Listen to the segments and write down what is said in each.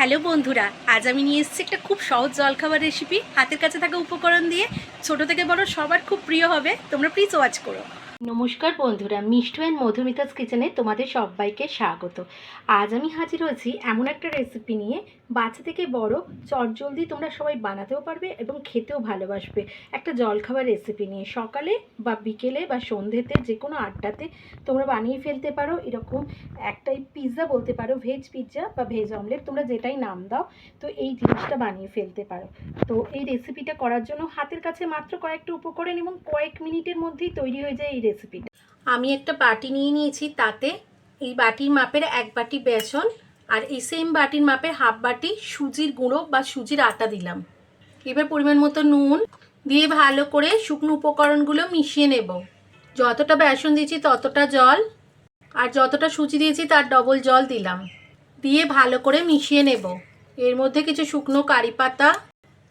Hello বন্ধুরা, আজ আমি নিয়ে এসেছি একটা খুব সহজ জলখাবার রেসিপি হাতের কাছে থাকা উপকরণ দিয়ে ছোট থেকে বড় সবার খুব প্রিয় হবে। তোমরা প্লিজ ওয়াচ করো। নমস্কার বন্ধুরা, মিষ্টু অ্যান্ড মধুমিতাস কিচেনে তোমাদের সবাইকে স্বাগত। আজ আমি হাজির হয়েছি এমন একটা রেসিপি নিয়ে। বাচ্চা থেকে বড়, চটজলদি তোমরা সবাই বানাতেও পারবে এবং খেতেও ভালোবাসবে। একটা জলখাবার রেসিপি নিয়ে। সকালে বা বিকেলে বা সন্ধ্যেতে যে কোনো আড্ডাতে তোমরা বানিয়ে ফেলতে পারো। এরকম একটাই পিৎজা বলতে পারো ভেজ পিৎজা বা ভেজ অমলেট তোমরা যেটাই নাম দাও, তো এই জিনিসটা বানিয়ে ফেলতে পারো। তো এই রেসিপিটা করার জন্য হাতের কাছে মাত্র কয়েকটা উপকরণ এবং কয়েক মিনিটের মধ্যেই তৈরি হয়ে যায় এই রেসিপিটা আমি একটা বাটি নিয়ে নিয়েছি, তাতে এই বাটির মাপের এক বাটি বেসন আর এই সেম বাটির মাপের হাফ বাটি সুজির গুঁড়ো বা সুজির আটা দিলাম। এবার পরিমাণ মতো নুন দিয়ে ভালো করে শুকনো উপকরণগুলো মিশিয়ে নেব। যতটা বেসন দিয়েছি, ততটা জল আর যতটা সুজি দিয়েছি, তার ডবল জল দিলাম। দিয়ে ভালো করে মিশিয়ে নেব। এর মধ্যে কিছু শুকনো কারি পাতা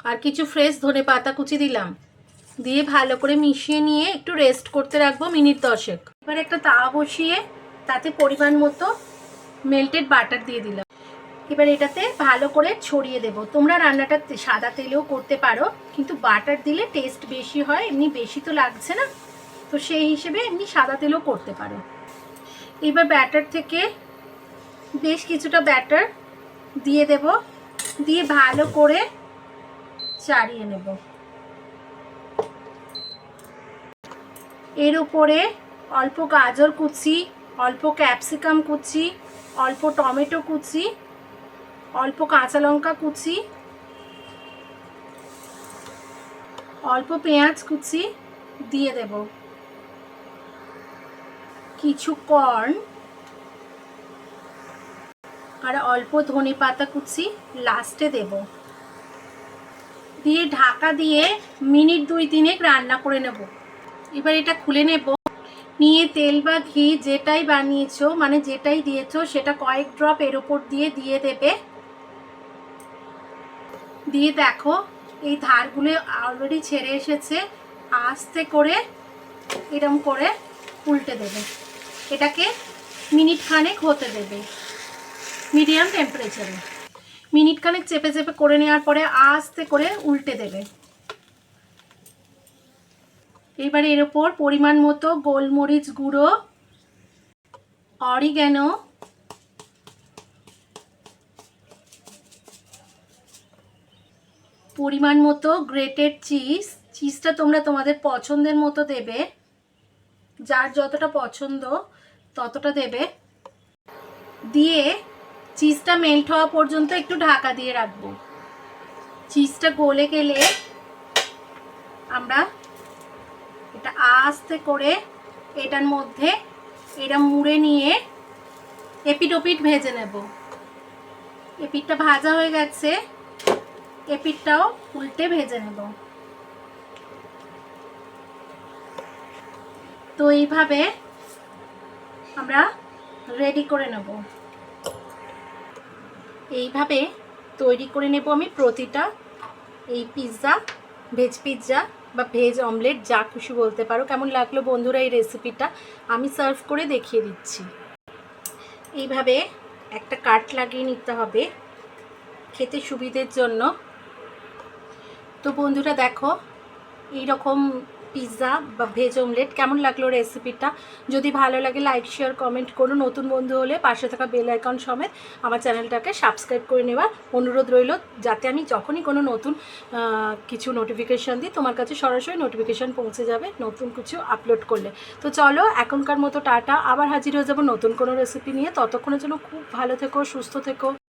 আর কিছু ফ্রেশ ধনে পাতা কুচি দিলাম। দিয়ে ভালো করে মিশিয়ে নিয়ে একটু রেস্ট করতে রাখব মিনিট দশেক। এবার একটা তাওয়া বসিয়ে তাতে পরিমাণ মতো মেল্টেড বাটার দিয়ে দিলাম। এবার এটাতে ভালো করে ছড়িয়ে দেব। তোমরা রান্নাটা সাদা তেলেও করতে পারো, কিন্তু বাটার দিলে টেস্ট বেশি হয়, এমনি বেশি তো লাগছে না। তো সেই হিসেবে এমনি সাদা তেলেও করতে পারো। এবার ব্যাটার থেকে বেশ কিছুটা ব্যাটার দিয়ে দেব। দিয়ে ভালো করে চাড়িয়ে নেব। এর উপরে অল্প গাজর কুচি, অল্প ক্যাপসিকাম কুচি, অল্প টমেটো কুচি, অল্প কাঁচা লঙ্কা কুচি, অল্প পেঁয়াজ কুচি দিয়ে দেব। কিছু কর্ন আর অল্প ধনে পাতা কুচি লাস্টে দেব। দিয়ে ঢাকা দিয়ে মিনিট দুই তিনেক রান্না করে নেব। এবার এটা খুলে নেব। নিয়ে তেল বা ঘি যেটাই বানিয়েছো মানে যেটাই দিয়েছ, সেটা কয়েক ড্রপ এর উপর দিয়ে দিয়ে দেবে। দিয়ে দেখো, এই ধারগুলো অলরেডি ছেড়ে এসেছে। আস্তে করে এরম করে উল্টে দেবে। এটাকে মিনিট খানেক হতে দেবে, মিডিয়াম টেম্পারেচারে মিনিট খানেক চেপে চেপে করে নেওয়ার পরে আস্তে করে উল্টে দেবে। এবার এর ওপর পরিমাণ মতো গোলমরিচ গুঁড়ো, অরিগ্যানো, পরিমাণ মতো গ্রেটেড চিজ। চিজটা তোমরা তোমাদের পছন্দের মতো দেবে, যার যতটা পছন্দ ততটা দেবে। দিয়ে চিজটা মেল্ট হওয়া পর্যন্ত একটু ঢাকা দিয়ে রাখব। চিজটা গলে গেলে আমরা এটা আস্তে করে এটার মধ্যে এটা মুড়ে নিয়ে এপিট ওপিট ভেজে নেব। এপিটটা ভাজা হয়ে গেছে, এপিটটাও উল্টে ভেজে নেব। তো এইভাবে আমরা রেডি করে নেব। এইভাবে তৈরি করে নেব আমি প্রতিটা এই পিৎজা, ভেজ পিৎজা। বা ভেজ অমলেট, যা খুশি বলতে পারো। কেমন লাগল বন্ধুরা এই রেসিপিটা আমি সার্ভ করে দেখিয়ে দিচ্ছি। এইভাবে একটা কাট লাগিয়ে নিতে হবে খেতে সুবিধের জন্য। তো বন্ধুরা দেখো এই রকম পিৎজা বা ভেজ অমলেট, কেমন লাগল রেসিপিটা? যদি ভালো লাগে, লাইক, শেয়ার, কমেন্ট করো। নতুন বন্ধু হলে পাশে থাকা বেল আইকন সমেত আমার চ্যানেলটাকে সাবস্ক্রাইব করে নেওয়ার অনুরোধ রইল, যাতে আমি যখনই কোনো নতুন কিছু নোটিফিকেশান দিই, তোমার কাছে সরাসরি নোটিফিকেশান পৌঁছে যাবে নতুন কিছু আপলোড করলে। তো চলো, এখনকার মতো টাটা। আবার হাজির হয়ে যাব নতুন কোনো রেসিপি নিয়ে। ততক্ষণের জন্য খুব ভালো থেকো, সুস্থ থেকো।